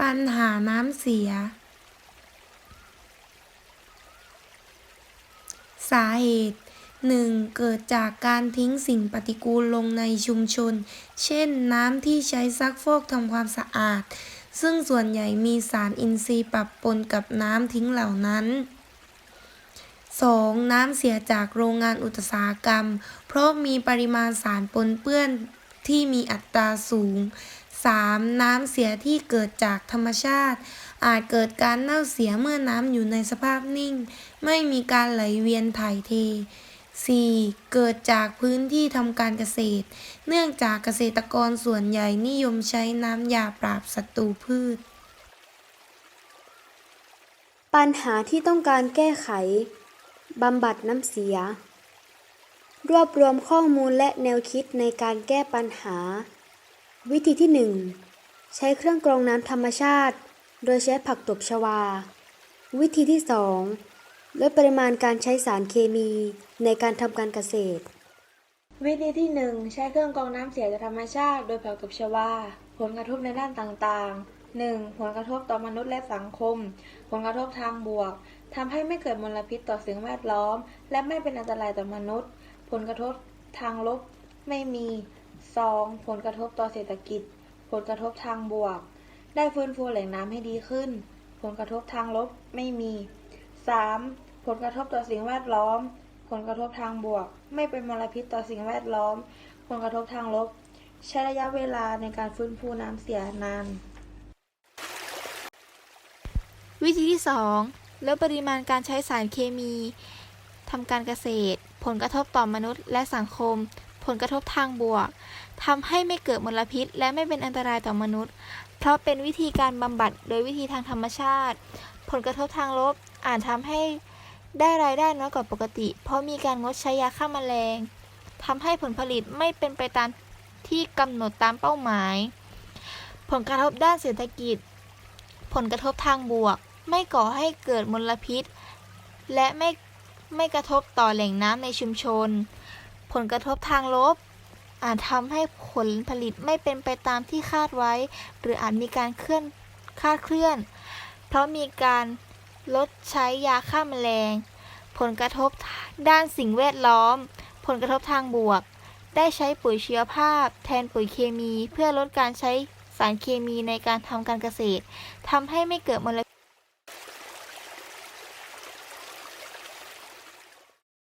ปัญหาน้ำเสีย สาเหตุ 1. เกิดจากการทิ้งสิ่งปฏิกูลลงในชุมชน เช่นน้ำที่ใช้ซักฟอกทำความสะอาด ซึ่งส่วนใหญ่มีสารอินทรีย์ปะปนกับน้ำทิ้งเหล่านั้น 2. น้ำเสียจากโรงงานอุตสาหกรรม เพราะมีปริมาณสารปนเปื้อน ที่มีอัตราสูง 3. น้ำเสียที่เกิดจากธรรมชาติ อาจเกิดการเน่าเสียเมื่อน้ำอยู่ในสภาพนิ่ง ไม่มีการไหลเวียนถ่ายเท 4. เกิดจากพื้นที่ทำการเกษตร เนื่องจากเกษตรกรส่วนใหญ่นิยมใช้น้ำยาปราบศัตรูพืช ปัญหาที่ต้องการแก้ไขบำบัดน้ำเสีย รวบรวมข้อมูลและแนวคิดในการแก้ปัญหา วิธีที่ 1 ใช้เครื่องกรองน้ำธรรมชาติ โดยใช้ผักตบชวา วิธีที่ 2 ลดปริมาณการใช้สารเคมีในการทำการเกษตร วิธีที่ 1 ใช้เครื่องกรองน้ำเสียจากธรรมชาติ โดยผักตบชวา ผลกระทบในด้านต่างๆ 1. ผลกระทบต่อมนุษย์และสังคม ผลกระทบทางบวกทำให้ไม่เกิดมลพิษต่อสิ่งแวดล้อม และไม่เป็นอันตรายต่อมนุษย์ ลกระทบทางลบไม่มี 2. ผลกระทบต่อเศรษฐกิจ ผลกระทบทางบวก ได้ฟื้นฟูแหล่งน้ำให้ดีขึ้น ผลกระทบทางลบไม่มี 3. ผลกระทบต่อสิ่งแวดล้อม ผลกระทบทางบวก ไม่เป็นมลพิษต่อสิ่งแวดล้อม ผลกระทบทางลบ ใช้ระยะเวลาในการฟื้นฟูน้ำเสียนาน วิธีที่ 2 ลดปริมาณการใช้สารเคมีทำการเกษตร ผลกระทบต่อมนุษย์และสังคม ผลกระทบทางบวกทำให้ไม่เกิดมลพิษ และไม่เป็นอันตรายต่อมนุษย์ เพราะเป็นวิธีการบำบัดโดยวิธีทางธรรมชาติ ผลกระทบทางลบอาจทำให้ได้รายได้น้อยกว่าปกติ เพราะมีการงดใช้ยาฆ่าแมลงทำให้ผลผลิตไม่เป็นไปตามที่กำหนดตามเป้าหมาย ผลกระทบด้านเศรษฐกิจ ผลกระทบทางบวก ไม่ก่อให้เกิดมลพิษ และไม่ ไม่กระทบต่อแหล่งน้ำในชุมชน ผลกระทบทางลบ อาจทำให้ผลผลิตไม่เป็นไปตามที่คาดไว้ หรืออาจมีการเคลื่อนคาดเคลื่อน เพราะมีการลดใช้ยาฆ่าแมลง ผลกระทบด้านสิ่งแวดล้อม ผลกระทบทางบวก ได้ใช้ปุ๋ยชีวภาพ แทนปุ๋ยเคมี เพื่อลดการใช้สารเคมีในการทำการเกษตรทำให้ไม่เกิดมล